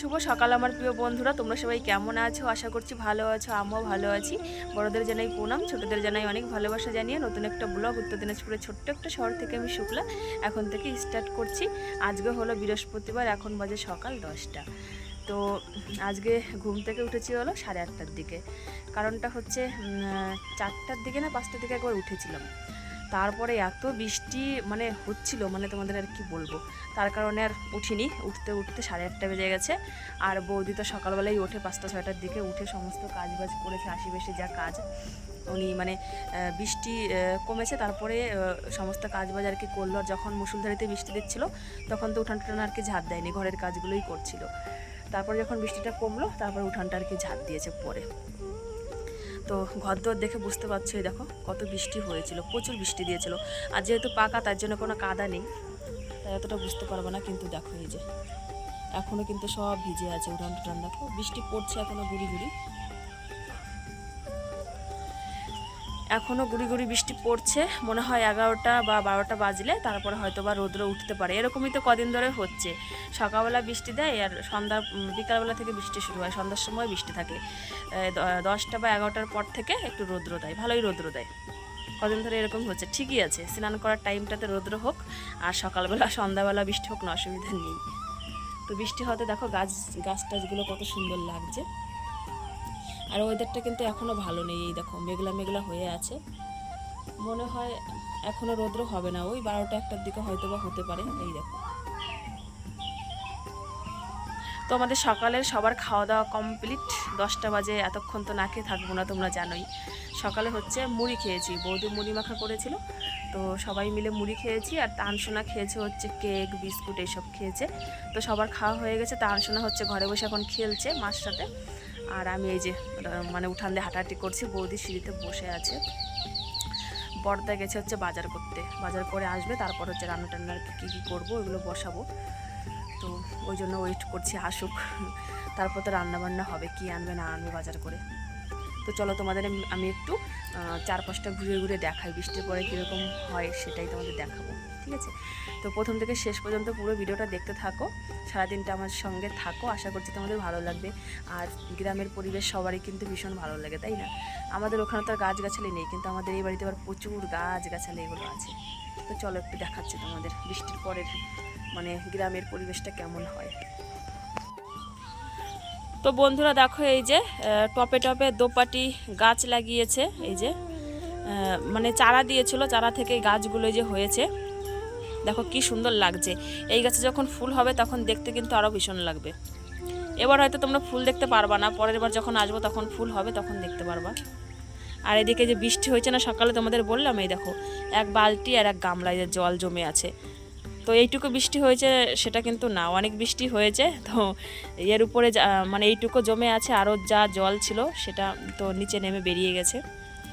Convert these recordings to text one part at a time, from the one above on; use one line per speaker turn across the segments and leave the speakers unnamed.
শুভ সকাল আমার প্রিয় বন্ধুরা, তোমরা সবাই কেমন আছো? আশা করছি ভালো আছো, আমিও ভালো আছি। বড়দের জানাই প্রণাম, ছোটদের জানাই অনেক ভালোবাসা জানিয়ে নতুন একটা ব্লগ উত্তর দিনাজপুরের ছোট্ট একটা শহর থেকে আমি শুক্লা এখন থেকে স্টার্ট করছি। আজকে হলো বৃহস্পতিবার, এখন বাজে সকাল দশটা। তো আজকে ঘুম থেকে উঠেছি হলো সাড়ে আটটার দিকে। কারণটা হচ্ছে চারটার দিকে না পাঁচটার দিকে একবার উঠেছিলাম। তারপরে এত বৃষ্টি মানে হচ্ছিল মানে তোমাদের আর কি বলব? তার কারণে আর উঠিনি। উঠতে উঠতে সাড়ে আটটা বেজে গেছে। আর বৌদি তো সকালবেলায় ওঠে পাঁচটা, ছয়টার দিকে, উঠে সমস্ত কাজ বাজ করেছে আশি বেশি যা কাজ। উনি মানে বৃষ্টি কমেছে, তারপরে সমস্ত কাজ বাজ আর কি করল। আর যখন মুসুলধারিতে বৃষ্টি দিচ্ছিল, তখন তো উঠান টুঠান আর কি ঝাড় দেয়নি, ঘরের কাজগুলোই করছিল। তারপরে যখন বৃষ্টিটা কমলো, তারপরে উঠানটা আর কি ঝাড় দিয়েছে পরে। তো ঘর দর দেখে বুঝতে পারছ দেখো, কত বৃষ্টি হয়েছিল, প্রচুর বৃষ্টি দিয়েছিল। আর যেহেতু পাকা, তার জন্য কোনো কাদা নেই, তাই অতটা বুঝতে পারব না, কিন্তু দেখো এই যে এখনও কিন্তু সব ভিজে আছে উড়ান টুটান দেখো, বৃষ্টি পড়ছে এখনও গুড়ি গুড়ি এখনও গুড়ি গুড়ি বৃষ্টি পড়ছে। মনে হয় এগারোটা বা বারোটা বাজলে তারপরে হয়তো বা রোদ্র উঠতে পারে। এরকমই তো কদিন ধরে হচ্ছে। সকালবেলা বৃষ্টি দেয় আর সন্ধ্যা বিকালবেলা থেকে বৃষ্টি শুরু হয়। সন্ধ্যার সময় বৃষ্টি থাকে। দশটা বা এগারোটার পর থেকে একটু রৌদ্র দেয়। ভালোই রৌদ্র দেয়। কদিন ধরে এরকম হচ্ছে। ঠিকই আছে। স্নান করার টাইমটাতে রৌদ্র হোক আর সকালবেলা, সন্ধ্যাবেলা বৃষ্টি হোক না অসুবিধা নেই। তো বৃষ্টি হতে দেখো গাছ গাছ টাছগুলো কত সুন্দর লাগছে। আর ওয়েদারটা কিন্তু এখনও ভালো নেই, এই দেখো, মেঘলা মেঘলা হয়ে আছে। মনে হয় এখনও রৌদ্র হবে না, ওই বারোটা একটার দিকে হয়তো বা হতে পারে, এই দেখো। তো আমাদের সকালের সবার খাওয়া দাওয়া কমপ্লিট দশটা বাজে, এতক্ষণ তো না খেয়ে থাকব না, তোমরা জানোই। সকালে হচ্ছে মুড়ি খেয়েছি বৌদি মুড়ি মাখা করেছিল, তো সবাই মিলে মুড়ি খেয়েছি, আর তানসোনা খেয়েছে হচ্ছে কেক, বিস্কুট, এইসব খেয়েছে। তো সবার খাওয়া হয়ে গেছে, তানসোনা হচ্ছে ঘরে বসে এখন খেলছে মার সাথে আর আমি এই যে মানে উঠান দিয়ে হাঁটাহাঁটি করছি, বৌদি সিঁড়িতে বসে আছে। বর্দা গেছে হচ্ছে বাজার করতে। বাজার করে আসবে, তারপর হচ্ছে রান্না টান্নার কী কী করব ওইগুলো বসাবো। তো ওই জন্য ওয়েট করছি আসুক তারপর তো রান্নাবান্না হবে, কি আনবে না আনবে বাজার করে। তো চলো তোমাদের আমি- একটু আহ, চারপাশটা ঘুরে ঘুরে দেখাই বৃষ্টির পরে কীরকম হয় সেটাই তোমাদের দেখাবো ঠিক আছে? তো প্রথম থেকে শেষ পর্যন্ত পুরো ভিডিওটা দেখতে থাকো সারাদিনটা আমার সঙ্গে থাকো আশা করছি তোমাদের ভালো লাগবে আর গ্রামের পরিবেশ সবারই কিন্তু ভীষণ ভালো লাগে তাই না? আমাদের ওখানে তো আর গাছগাছালি নেই কিন্তু আমাদের এই বাড়িতে আবার প্রচুর গাছগাছালি এগুলো আছে। তো চলো একটু দেখাচ্ছি তোমাদের বৃষ্টির পরের মানে গ্রামের পরিবেশটা কেমন হয়। তো বন্ধুরা দেখো এই যে টপে টপে দোপাটি গাছ লাগিয়েছে, এই যে মানে চারা দিয়েছিল, চারা থেকে গাছগুলো যে হয়েছে। দেখো কি সুন্দর লাগছে। এই গাছে যখন ফুল হবে তখন দেখতে কিন্তু আরও ভীষণ লাগবে। এবার হয়তো তোমরা ফুল দেখতে পারবা না, পরের বার যখন আসব তখন ফুল হবে তখন দেখতে পারবা। আর এদিকে যে বৃষ্টি হয়েছে না, সকালে তোমাদের বললাম, এই দেখো, এক বালতি আর এক গামলায় জল জমে আছে। তো এইটুকু বৃষ্টি হয়েছে, সেটা কিন্তু না। অনেক বৃষ্টি হয়েছে, তো এর উপরে মানে এইটুকু জমে আছে, আরও যা জল ছিল, সেটা তো নিচে নেমে বেরিয়ে গেছে।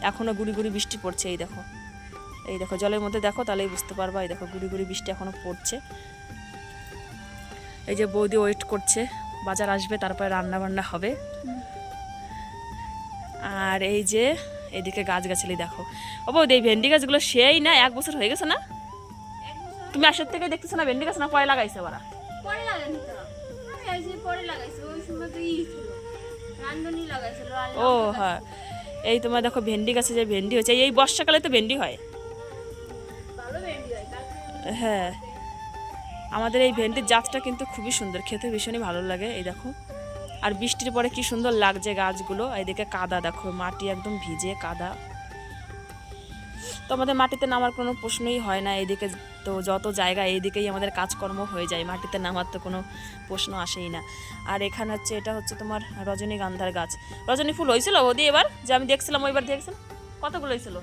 এখনও গুড়ি গুড়ি বৃষ্টি পড়ছে, এই দেখো। এই দেখো, জলের মধ্যে দেখো, তাহলেই বুঝতে পারবা, এই দেখো গুড়ি গুড়ি বৃষ্টি এখনও পড়ছে। এই যে বৌদি ওয়েট করছে, বাজার আসবে, তারপরে রান্না বান্না হবে। আর এই যে, এদিকে গাছগাছালি দেখো। ও বৌদি, এই ভেন্ডি গাছগুলো সেই না, এক বছর হয়ে গেছে না? তুমি আসার থেকে দেখতেছো না ভেন্ডি গাছ না পরে লাগাইছে ওরা?
পরে লাগাইনি তো। আমি এই পরে লাগাইছি ওই সময় তো ই ছিল। রান্ধনি লাগাইছিল
ও হ্যাঁ এই তোমার দেখো ভেন্ডি গাছে যে ভেন্ডি হয়েছে এই বর্ষাকালে তো ভেন্ডি হয়।
ভালো ভেন্ডি হয়
হ্যাঁ। আমাদের এই ভেন্ডির জাতটা কিন্তু খুবই সুন্দর খেতে ভীষণই ভালো লাগে এই দেখো। আর বৃষ্টির পরে কি সুন্দর লাগছে গাছগুলো এইদিকে কাদা দেখো মাটি একদম ভিজে কাদা। তো আমাদের মাটিতে নামার কোনো প্রশ্নই হয় না, এদিকে তো যত জায়গা এইদিকেই আমাদের কাজকর্ম হয়ে যায়, মাটিতে নামার তো কোনো প্রশ্ন আসেই না। আর এখানে হচ্ছে, এটা হচ্ছে তোমার রজনীগন্ধার গাছ। রজনী ফুল হয়েছিল ওদি এবার? যে আমি দেখছিলাম ওইবার দেখছিলাম কতগুলো হয়েছিল?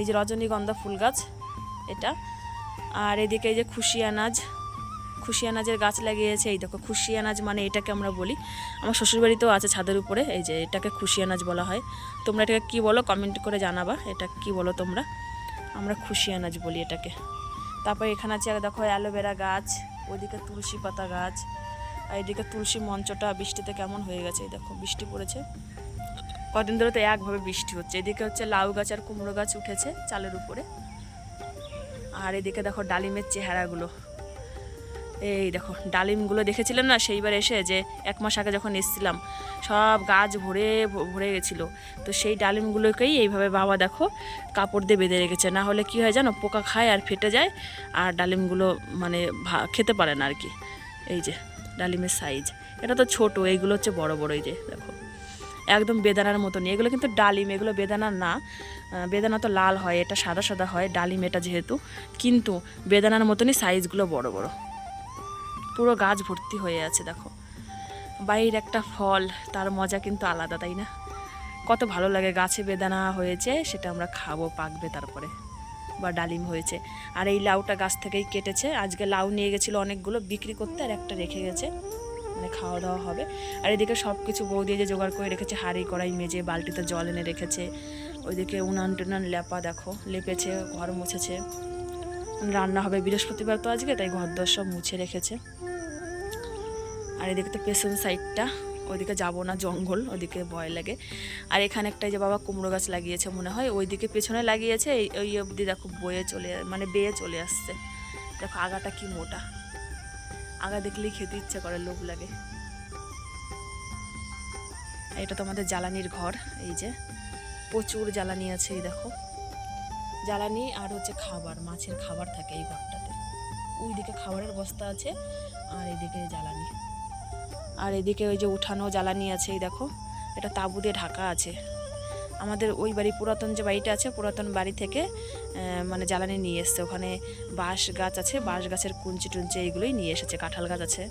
এই যে রজনীগন্ধা ফুল গাছ, এটা। আর এদিকে এই যে খুশি আনাজ খুশি আনাজের গাছ লাগিয়েছে, এই দেখো খুশি আনাজ মানে এটাকে আমরা বলি। আমার শ্বশুরবাড়িতেও আছে ছাদের উপরে, এই যে এটাকে খুশি আনাজ বলা হয়। তোমরা এটাকে কী বলো? কমেন্ট করে জানাবা, এটা কি বলো তোমরা? আমরা খুশি আনাজ বলি এটাকে। তারপর এখানে আছে দেখো অ্যালোভেরা গাছ, ওইদিকে তুলসী পাতা গাছ, আর এদিকে তুলসী মঞ্চটা বৃষ্টিতে কেমন হয়ে গেছে, এই দেখো বৃষ্টি পড়েছে। কদিন ধরে তো একভাবে বৃষ্টি হচ্ছে। এদিকে হচ্ছে লাউ গাছ আর কুমড়ো গাছ উঠেছে চালের উপরে। আর এদিকে দেখো ডালিমের চেহারাগুলো। এই দেখো, ডালিমগুলো দেখেছিলেন না? সেইবার এসে যে এক মাস আগে যখন এসেছিলাম, সব গাছ ভরে ভরে গেছিল। তো সেই ডালিমগুলোকেই এইভাবে বাবা দেখো কাপড় দিয়ে বেঁধে রেখেছে। না হলে কি হয় জানো, পোকা খায় আর ফেটে যায়, আর ডালিমগুলো মানে খেতে পারে না আর কি এই যে, ডালিমের সাইজ এটা তো ছোট, এইগুলো হচ্ছে বড় বড় এই যে, দেখো। একদম বেদানার মতনই। এগুলো কিন্তু ডালিম, এগুলো বেদানার না। বেদানা তো লাল হয়, এটা সাদা সাদা হয়, ডালিম এটা যেহেতু। কিন্তু বেদানার মতনই সাইজগুলো বড় বড়। পুরো গাছ ভর্তি হয়ে আছে, দেখো। বাইরের একটা ফল, তার মজা কিন্তু আলাদা, তাই না? কত ভালো লাগে, গাছে বেদানা হয়েছে, সেটা আমরা খাব পাকবে তারপরে। বা ডালিম হয়েছে। আর এই লাউটা গাছ থেকেই কেটেছে। আজকে লাউ নিয়ে গেছিল অনেকগুলো, বিক্রি করতে আর একটা রেখে গেছে। মানে খাওয়া দাওয়া হবে। আর এদিকে সব কিছু বউ দিয়ে যে জোগাড় করে রেখেছে, হাঁড়ি, কড়াই মেজে, বালতিতে জল এনে রেখেছে। ওইদিকে উনান টুনান লেপা, দেখো, লেপেছে, ঘর মুছেছে। রান্না হবে, বৃহস্পতিবার তো আজকে, তাই ঘর দর সব মুছে রেখেছে। আর এদিকে তো পেছন সাইডটা, ওইদিকে যাব না, জঙ্গল ওইদিকে ভয় লাগে। আর এখানে একটা যে বাবা কুমড়ো গাছ লাগিয়েছে মনে হয়, ওইদিকে পেছনে লাগিয়েছে ওই অবধি দেখো বয়ে চলে মানে বেয়ে চলে আসছে। দেখো আগাটা কি মোটা। আগা দেখলেই খেতে ইচ্ছে করে, লোভ লাগে। এটা তো আমাদের জ্বালানির ঘর, এই যে প্রচুর জ্বালানি আছে, এই দেখো। জ্বালানি আর হচ্ছে খাবার, মাছের খাবার থাকে এই ঘরটাতে ওইদিকে খাবারের বস্তা আছে আর এদিকে জ্বালানি। আর এদিকে ওই যে উঠানো জ্বালানি আছে, এই দেখো, এটা তাঁবু দিয়ে ঢাকা আছে। আমাদের ওই বাড়ি, পুরাতন যে বাড়িটা আছে, পুরাতন বাড়ি থেকে মানে জ্বালানি নিয়ে এসছে। ওখানে বাঁশ গাছ আছে, বাঁশ গাছের কুঞ্চি টুঞ্চি এইগুলোই নিয়ে এসেছে, কাঁঠাল গাছ আছে।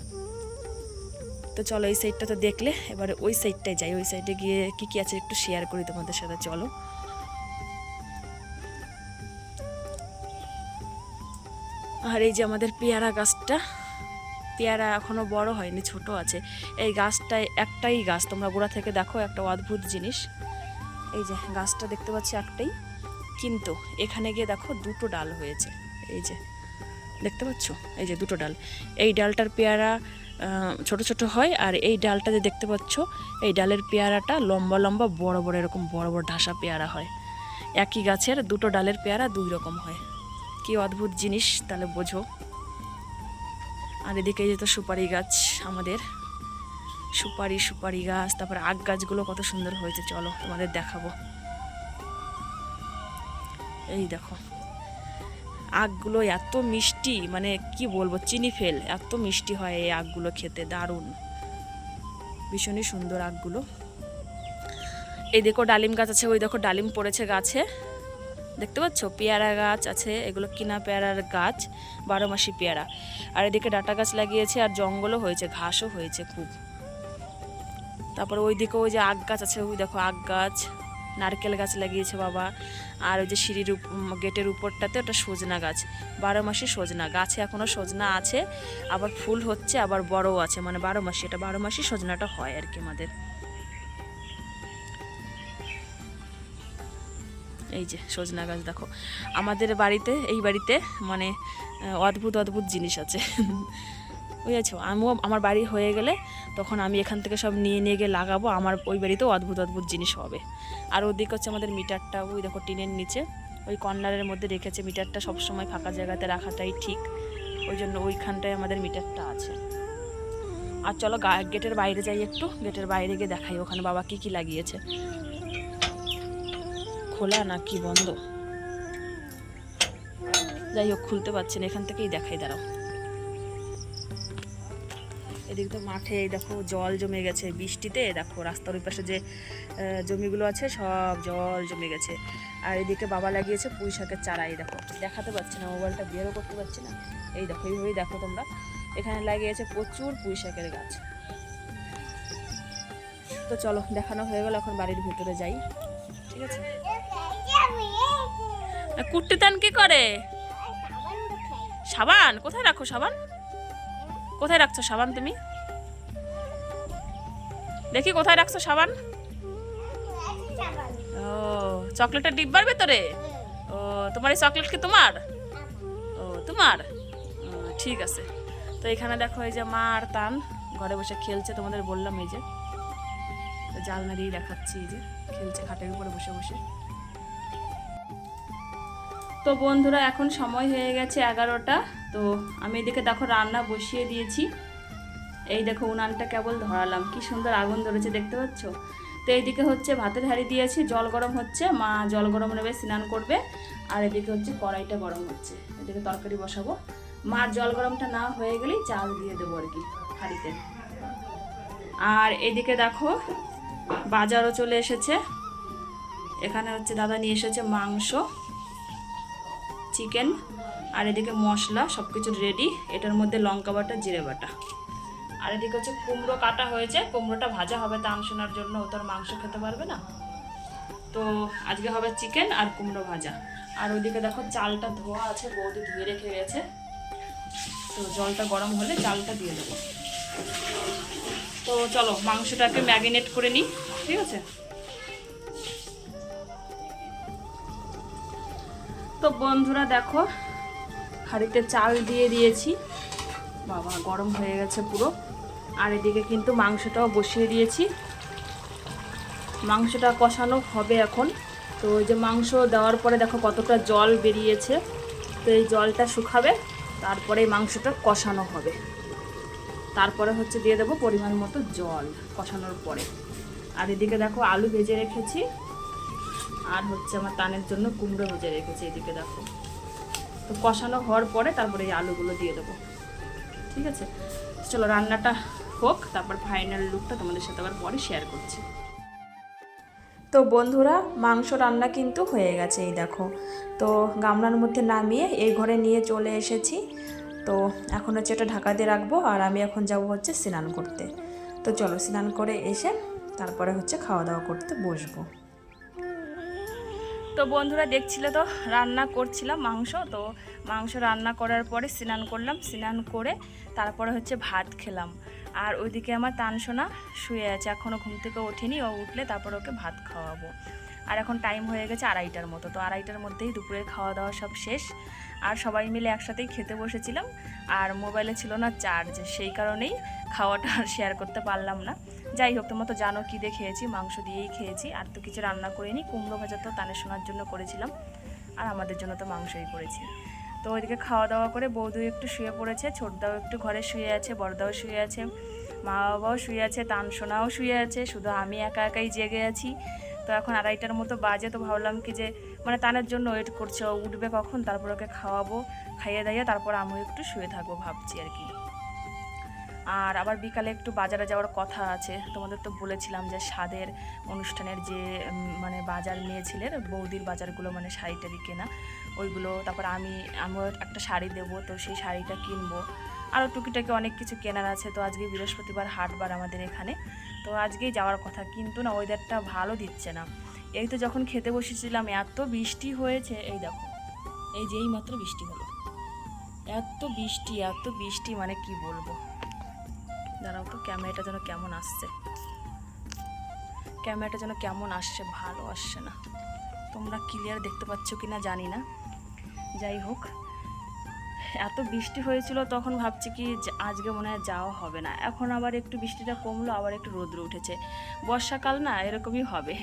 তো চলো এই সাইডটা তো দেখলে, এবারে ওই সাইডটায় যাই। ওই সাইডে গিয়ে কী কী আছে একটু শেয়ার করি তোমাদের সাথে, চলো। আর এই যে আমাদের পেয়ারা গাছটা, পেয়ারা এখনও বড় হয়নি, ছোট আছে। এই গাছটায় একটাই গাছ, তোমরা গোড়া থেকে দেখো একটা অদ্ভুত জিনিস। এই যে গাছটা দেখতে পাচ্ছি একটাই, কিন্তু এখানে গিয়ে দেখো দুটো ডাল হয়েছে। এই যে, দেখতে পাচ্ছ? এই যে দুটো ডাল। এই ডালটার পেয়ারা ছোট ছোট হয়, আর এই ডালটা যে দেখতে পাচ্ছ, এই ডালের পেয়ারাটা লম্বা লম্বা, বড় বড়, এরকম বড় বড় ঢাসা পেয়ারা হয়। একই গাছের দুটো ডালের পেয়ারা দুই রকম হয়। কি অদ্ভুত জিনিস, তাহলে বোঝো। আর এদিকে এই যে তো সুপারি গাছ আমাদের। সুপারি সুপারি গাছ, তারপরে আগ গাছগুলো কত সুন্দর হয়েছে, চলো তোমাদের দেখাবো। এই দেখো, আগগুলো এত মিষ্টি মানে কি বলব, চিনি ফেল, এত মিষ্টি হয় এই আগগুলো খেতে, দারুণ। ভীষণই সুন্দর আগগুলো। এই দেখো ডালিম গাছ আছে, ওই দেখো ডালিম পড়েছে গাছে। দেখতে পাচ্ছ? পেয়ারা গাছ আছে, এগুলো কিনা পেয়ারার গাছ, বারো মাসি পেয়ারা। আর এদিকে ডাটা গাছ লাগিয়েছে আর জঙ্গলও হয়েছে, ঘাসও হয়েছে খুব। তারপর ওইদিকে ওই যে আগ গাছ আছে, ওই দেখো আগ গাছ, নারকেল গাছ লাগিয়েছে বাবা। আর ওই যে সিঁড়ির গেটের উপরটাতে ওটা সজনা গাছ, বারো মাসি সজনা। গাছে এখনও সজনা আছে, আবার ফুল হচ্ছে, আবার বড়ও আছে মানে বারো মাসি, এটা বারো মাসি সজনাটা হয় আর কি আমাদের। এই যে সজনা গাছ, দেখো। আমাদের বাড়িতে, এই বাড়িতে মানে অদ্ভুত অদ্ভুত জিনিস আছে। বুঝেছ? আমিও, আমার বাড়ি হয়ে গেলে তখন আমি এখান থেকে সব নিয়ে নিয়ে গিয়ে লাগাবো। আমার ওই বাড়িতেও অদ্ভুত অদ্ভুত জিনিস হবে। আর ওদিকে হচ্ছে আমাদের মিটারটা, ওই দেখো টিনের নিচে, ওই কর্নারের মধ্যে রেখেছে মিটারটা, সবসময় ফাঁকা জায়গাতে রাখাটাই ঠিক। ওই জন্য ওইখানটায় আমাদের মিটারটা আছে। আর চলো গেটের বাইরে যাই একটু। গেটের বাইরে গিয়ে দেখাই ওখানে বাবা কি কি লাগিয়েছে। খোলা না কি বন্ধ? যাই হোক, খুলতে পারছি না এখান থেকেই দেখাই, দাঁড়াও। এদিক তো মাঠে দেখো, জল জমে গেছে বৃষ্টিতে। দেখো, রাস্তার ওই পাশে যে জমিগুলো আছে, সব জল জমে গেছে। আর এদিকে বাবা লাগিয়েছে পুঁই শাকের চারা, এই দেখো। দেখাতে পারছি না, মোবাইলটা বেরও করতে পারছি না। এই দেখো, এইভাবেই দেখো তোমরা। এখানে লাগিয়েছে প্রচুর পুঁই শাকের গাছ। তো চলো, দেখানো হয়ে গেল, এখন বাড়ির ভিতরে যাই। ঠিক আছে? কুট্টিতান কি করে? সাবান? কোথায় রাখো সাবান? কোথায় রাখছো সাবান তুমি? দেখি কোথায় রাখছো সাবান? ও, চকলেটের ডিব্বার ভেতরে? ও, তোমার এই চকলেট কি তোমার? ও, তোমার? ঠিক আছে। তো এখানে দেখো এই যে মা আর তান ঘরে বসে খেলছে, তোমাদের বললাম এই যে। জালনা দিয়ে দেখাচ্ছি এই যে, খেলছে খাটের উপরে বসে বসে। তো বন্ধুরা, এখন সময় হয়ে গেছে এগারোটা। তো আমি এদিকে দেখো রান্না বসিয়ে দিয়েছি। এই দেখো উনানটা কেবল ধরালাম। কি সুন্দর আগুন ধরেছে, দেখতে পাচ্ছ? তো এইদিকে হচ্ছে ভাতের হাঁড়ি দিয়েছি, জল গরম হচ্ছে। মা জল গরম নেবে, স্নান করবে। আর এদিকে হচ্ছে কড়াইটা গরম হচ্ছে। এদিকে তরকারি বসাবো। মার জল গরমটা না হয়ে গেলেই চাল দিয়ে দেবো আর কি হাঁড়িতে। আর এদিকে দেখো বাজারও চলে এসেছে। এখানে হচ্ছে দাদা নিয়ে এসেছে মাংস। চিকেন আর এদিকে মশলা সব কিছু রেডি এটার মধ্যে লঙ্কা বাটা, জিরে বাটা। আর এদিকে হচ্ছে কুমড়ো কাটা হয়েছে। কুমড়োটা ভাজা হবে তান শোনার জন্য, ও তো আর মাংস খেতে পারবে না। তো আজকে হবে চিকেন আর কুমড়ো ভাজা। আর ওইদিকে দেখো চালটা ধোয়া আছে, বৌদি ধুয়ে রেখে গেছে। তো জলটা গরম হলে চালটা দিয়ে দেবো। তো চলো, মাংসটাকে ম্যাগিনেট করে নিই, ঠিক আছে? তো বন্ধুরা দেখো, হাঁড়িতে চাল দিয়ে দিয়েছি। বাবা, গরম হয়ে গেছে পুরো। আর এদিকে কিন্তু মাংসটাও বসিয়ে দিয়েছি। মাংসটা কষানো হবে এখন। তো ওই যে মাংস দেওয়ার পরে দেখো কতটা জল বেরিয়েছে। তো এই জলটা শুকাবে, তারপরে মাংসটা কষানো হবে। তারপরে হচ্ছে দিয়ে দেবো পরিমাণ মতো জল কষানোর পরে। আর এদিকে দেখো আলু ভেজে রেখেছি। আর হচ্ছে আমার টানের জন্য কুমড়ো ভেজে রেখেছি এদিকে দেখো। তো কষানো হওয়ার পরে তারপরে এই আলুগুলো দিয়ে দেবো। ঠিক আছে? চলো রান্নাটা হোক, তারপর ফাইনাল লুকটা তোমাদের সাথে আবার পরে শেয়ার করছি। তো বন্ধুরা, মাংস রান্না কিন্তু হয়ে গেছে এই দেখো। তো গামলার মধ্যে নামিয়ে এই ঘরে নিয়ে চলে এসেছি। তো এখন হচ্ছে এটা ঢাকা দিয়ে রাখব আর আমি এখন যাব হচ্ছে স্নান করতে। তো চলো স্নান করে এসে তারপরে হচ্ছে খাওয়া দাওয়া করতে বসবো। তো বন্ধুরা দেখছিলে তো, রান্না করছিলাম মাংস, তো মাংস রান্না করার পরে স্নান করলাম, স্নান করে তারপরে হচ্ছে ভাত খেলাম। আর ওইদিকে আমার তানসোনা শুয়ে আছে এখনও ঘুম থেকে ওঠেনি, ও উঠলে তারপর ওকে ভাত খাওয়াবো। আর এখন টাইম হয়ে গেছে আড়াইটার মতো। তো আড়াইটার মধ্যেই দুপুরের খাওয়া দাওয়া সব শেষ। আর সবাই মিলে একসাথেই খেতে বসেছিলাম। আর মোবাইলে ছিল না চার্জ সেই কারণেই খাওয়াটা আর শেয়ার করতে পারলাম না। যাই হোক, তোমরা তো জানো কী দিয়ে খেয়েছি, মাংস দিয়েই খেয়েছি। আর তো কিছু রান্না করিনি, কুমড়ো ভাজা তো তানের শোনার জন্য করেছিলাম। আর আমাদের জন্য তো মাংসই করেছি। তো ওইদিকে খাওয়া দাওয়া করে বৌদিও একটু শুয়ে পড়েছে, ছোটদাও একটু ঘরে শুয়ে আছে, বড়দাও শুয়ে আছে মা বাবাও শুয়ে আছে তান সোনাও শুয়ে আছে, শুধু আমি একা একাই জেগে আছি। তো এখন আড়াইটার মতো বাজে, তো ভাবলাম কি যে মানে তানের জন্য ওয়েট করছে। ও উঠবে কখন? তারপর ওকে খাওয়াবো, খাইয়ে দাইয়ে, তারপর আমিও একটু শুয়ে থাকব ভাবছি আর কি। আর আবার বিকালে একটু বাজারে যাওয়ার কথা আছে। তোমাদের তো বলেছিলাম যে স্বাদের অনুষ্ঠানের যে মানে বাজার নিয়েছিলেন বৌদির বাজারগুলো মানে শাড়ি টাড়ি কেনা। ওইগুলো, তারপর আমি, আমিও একটা শাড়ি দেবো, তো সেই শাড়িটা কিনবো। আরও টুকিটাকি অনেক কিছু কেনার আছে। তো আজকে বৃহস্পতিবার হাটবার আমাদের এখানে। তো আজকেই যাওয়ার কথা, কিন্তু না ওয়েদারটা ভালো দিচ্ছে না। এই তো যখন খেতে বসেছিলাম, এত বৃষ্টি হয়েছে, এই দেখো, এই যেই মাত্র বৃষ্টি হলো। এত বৃষ্টি এত বৃষ্টি মানে কি বলব? দাঁড়াও তো, ক্যামেরাটা যেন কেমন আসছে। ক্যামেরাটা যেন কেমন আসছে, ভালো আসছে না। তোমরা ক্লিয়ার দেখতে পাচ্ছ কি না জানি না। যাই হোক এত বৃষ্টি হয়েছিল, তখন ভাবছি কি আজকে মনে হয় যাওয়া হবে না। এখন আবার একটু বৃষ্টিটা কমলো, আবার একটু রোদ্র উঠেছে। বর্ষাকাল না এরকমই হবে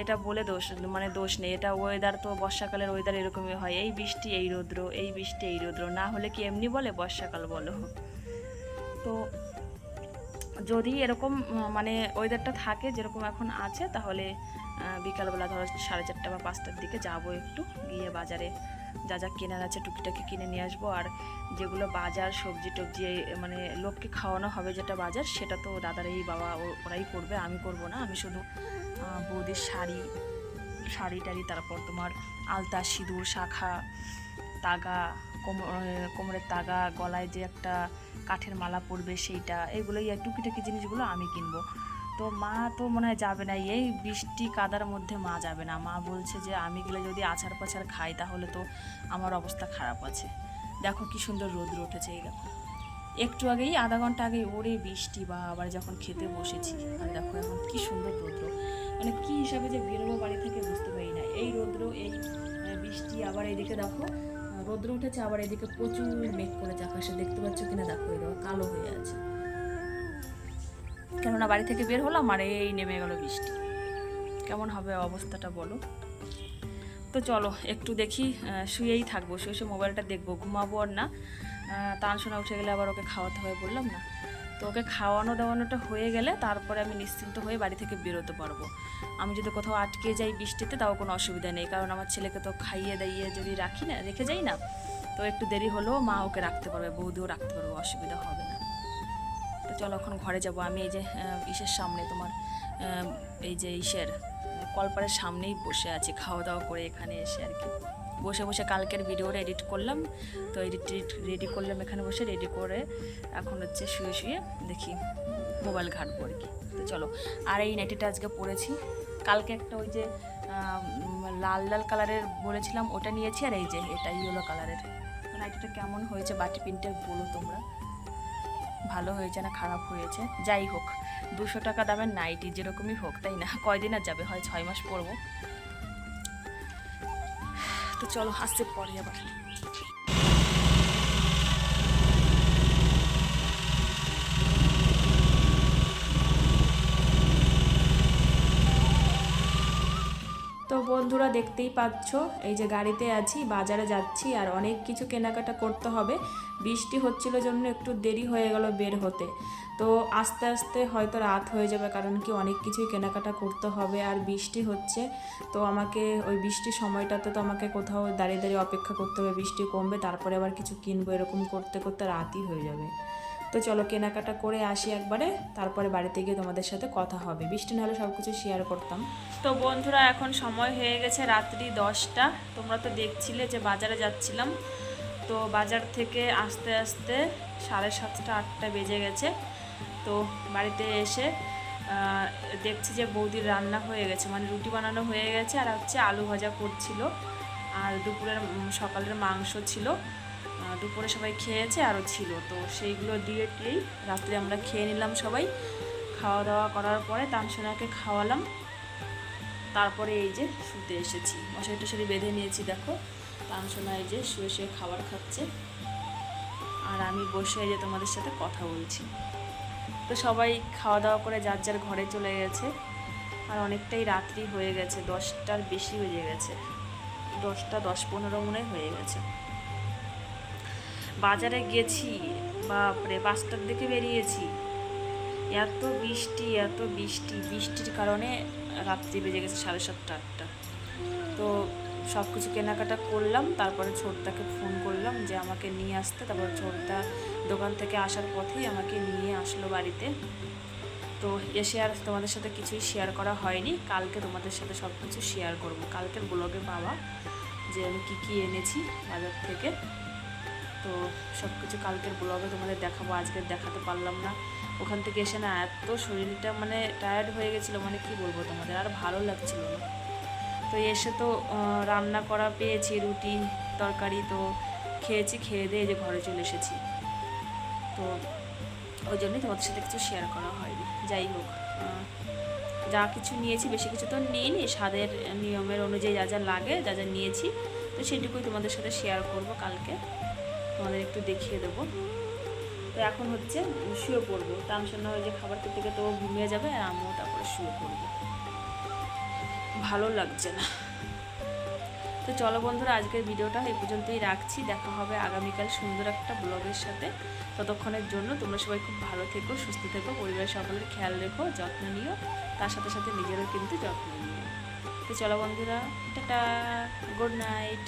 এটা বলে দোষ মানে দোষ নেই। এটা ওয়েদার তো বর্ষাকালের ওয়েদার এরকমই হয়। এই বৃষ্টি, এই রৌদ্র, এই বৃষ্টি, এই রৌদ্র, না হলে কি এমনি বলে বর্ষাকাল বলো? তো যদি এরকম মানে ওয়েদারটা থাকে যেরকম এখন আছে, তাহলে বিকালবেলা ধরো সাড়ে চারটা বা পাঁচটার দিকে যাব একটু, গিয়ে বাজারে। যা যা কেনার আছে টুকিটাকি কিনে নিয়ে আসব। আর যেগুলো বাজার, সবজি টবজি মানে লোককে খাওয়ানো হবে যেটা বাজার, সেটা তো দাদার এই বাবা ওরাই করবে, আমি করব না। আমি শুধু বৌদির শাড়ি শাড়ি টাড়ি, তারপর তোমার আলতা, সিঁদুর, শাখা, তাগা, কোমর কোমরের তাগা, গলায় যে একটা কাঠের মালা পরবে সেইটা, এগুলোই টুকিটাকি জিনিসগুলো আমি কিনবো। তো মা তো মনে হয় যাবে না। এই বৃষ্টি কাদার মধ্যে মা যাবে না। মা বলছে যে, আমি গেলে যদি আছাড় পাছাড় খাই, তাহলে তো আমার অবস্থা খারাপ আছে। দেখো কি সুন্দর রোদ্র উঠেছে এই দেখো। একটু আগেই, আধা ঘণ্টা আগে ওরে বৃষ্টি বা আবার যখন খেতে বসেছি। আর দেখো এখন কি সুন্দর রৌদ্র। মানে কি হিসাবে যে বেরোবো বাড়ি থেকে বুঝতে পারি না। এই রৌদ্র, এই বৃষ্টি আবার এইদিকে দেখো, রৌদ্র উঠেছে, আবার এদিকে প্রচুর মেঘ করেছে আকাশে। দেখতে পাচ্ছ কিনা? দেখো, এই কালো হয়ে আছে। কেননা বাড়ি থেকে বের হলাম আর এই নেমে গেল বৃষ্টি। কেমন হবে অবস্থাটা বলো? তো চলো, একটু দেখি শুয়েই থাকব, শুয়ে শুয়ে মোবাইলটা দেখব, ঘুমাবো আর না। তানসোনা উঠে গেলে আবার ওকে খাওয়াতে হবে বললাম না। তো ওকে খাওয়ানো দাওয়ানোটা হয়ে গেলে তারপরে আমি নিশ্চিন্ত হয়ে বাড়ি থেকে বেরোতে পারব। আমি যদি কোথাও আটকে যাই বৃষ্টিতে, তাও কোনো অসুবিধা নেই, কারণ আমার ছেলেকে তো খাইয়ে দাইয়ে যদি রাখি না, রেখে যাই না, তো একটু দেরি হলেও মা ওকে রাখতে পারবে, বৌদিও রাখতে পারবে, অসুবিধা হবে না। চলো এখন ঘরে যাব। আমি এই যে ইসের সামনে তোমার এই যে ইসের কলপারের সামনেই বসে আছি, খাওয়া দাওয়া করে এখানে এসে আর কি। বসে বসে কালকের ভিডিওটা এডিট করলাম। তো এডিট রেডি করলাম এখানে বসে, রেডি করে এখন হচ্ছে শুয়ে শুয়ে দেখি মোবাইল ঘাটবো আর কি। তো চলো, আর এই নাইটিটা আজকে পরেছি। কালকে একটা ওই যে লাল লাল কালারের বলেছিলাম, ওটা নিয়েছি, আর এই যে এটা ইয়েলো কালারের। নাইটিটা কেমন হয়েছে বাটি প্রিন্টের বলো তোমরা। ভালো হয়েছে না খারাপ হয়েছে? যাই হোক, দুশো টাকা দামের নাইটি যেরকমই হোক, তাই না? কয়দিন আর যাবে? হয় ছয় মাস পরবো। তো চলো আসছে পরে আবার। বন্ধুরা দেখতেই পাচ্ছ, এই যে গাড়িতে আছি, বাজারে যাচ্ছি, আর অনেক কিছু কেনাকাটা করতে হবে। বৃষ্টি হচ্ছিল জন্য একটু দেরি হয়ে গেল বের হতে। তো আস্তে আস্তে হয়তো রাত হয়ে যাবে, কারণ কি অনেক কিছুই কেনাকাটা করতে হবে, আর বৃষ্টি হচ্ছে। তো আমাকে ওই বৃষ্টির সময়টাতে তো আমাকে কোথাও দাঁড়িয়ে দাঁড়িয়ে অপেক্ষা করতে হবে, বৃষ্টি কমবে, তারপরে আবার কিছু কিনবো, এরকম করতে করতে রাতই হয়ে যাবে। তো চলো কেনাকাটা করে আসি একবারে, তারপরে বাড়িতে গিয়ে তোমাদের সাথে কথা হবে। বৃষ্টি না হলে সব কিছু শেয়ার করতাম। তো বন্ধুরা, এখন সময় হয়ে গেছে রাত্রি দশটা। তোমরা তো দেখছিলে যে বাজারে যাচ্ছিলাম। তো বাজার থেকে আস্তে আস্তে সাড়ে সাতটা, আটটা বেজে গেছে। তো বাড়িতে এসে দেখছি যে বৌদির রান্না হয়ে গেছে। মানে রুটি বানানো হয়ে গেছে আর হচ্ছে আলু ভাজা করছিল। আর দুপুরের সকালের মাংস ছিল। দুপুরে সবাই খেয়েছে, আরও ছিল। তো সেইগুলো দিয়ে টিয়েই রাত্রে আমরা খেয়ে নিলাম সবাই। খাওয়া দাওয়া করার পরে তানসোনাকে খাওয়ালাম। তারপরে এই যে শুতে এসেছি। মশারি টশারি বেঁধে নিয়েছি, দেখো। তানসোনা এই যে শুয়ে শুয়ে খাবার খাচ্ছে। আর আমি বসে এই যে তোমাদের সাথে কথা বলছি। তো সবাই খাওয়া দাওয়া করে যার যার ঘরে চলে গেছে। আর অনেকটাই রাত্রি হয়ে গেছে, দশটার বেশি হয়ে গেছে। দশটা, দশ পনেরো মনে হয়ে গেছে। বাজারে গেছি, বাপরে পাঁচটার দিকে বেরিয়েছি। এত বৃষ্টি এত বৃষ্টি, বৃষ্টির কারণে রাত্রি বেজে গেছে সাড়ে সাতটা, আটটা। তো সব কিছু কেনাকাটা করলাম, তারপরে ছোটদাকে ফোন করলাম যে আমাকে নিয়ে আসতে। তারপর ছোটদা দোকান থেকে আসার পথেই আমাকে নিয়ে আসলো বাড়িতে। তো এসে আর তোমাদের সাথে কিছুই শেয়ার করা হয়নি। কালকে তোমাদের সাথে সব কিছু শেয়ার করব। কালকের ব্লগে পাওয়া যে আমি কী কী এনেছি বাজার থেকে। তো সব কিছু কালকের ব্লগে তোমাদের দেখাবো, আজকে দেখাতে পারলাম না। ওখান থেকে এসে না এত শরীরটা মানে টায়ার্ড হয়ে গেছিল মানে কি বলব তোমাদের, আর ভালো লাগছিল না। তো এসে তো রান্না করা পেয়েছি, রুটি, তরকারি, তো খেয়েছি, খেয়ে দিয়ে যে ঘরে চলে এসেছি। তো ওই জন্যই তোমাদের সাথে কিছু শেয়ার করা হয়নি। যাই হোক যা কিছু নিয়েছি, বেশি কিছু তো নিইনি, স্বাদের নিয়মের অনুযায়ী যা যা লাগে, যা যা নিয়েছি, তো সেটুকুই তোমাদের সাথে শেয়ার করব কালকে। তোমাদের একটু দেখিয়ে দেবো। তো এখন হচ্ছে শুয়ে পড়ব। তামসান্না ওই যে খাবার খেতে খেতে ও ঘুমিয়ে যাবে আর আমিও তারপরে শুয়ে পড়ব। ভালো লাগছে না। তো চলো বন্ধুরা, আজকের ভিডিওটা এই পর্যন্তই রাখছি। দেখা হবে আগামীকাল সুন্দর একটা ব্লগের সাথে। ততক্ষণের জন্য তোমরা সবাই খুব ভালো থেকো, সুস্থ থেকো, পরিবারের সকলের খেয়াল রেখো, যত্ন নিও। তার সাথে সাথে নিজেরও কিন্তু যত্ন নিও। তো চলো বন্ধুরা, টাটা, গুড নাইট।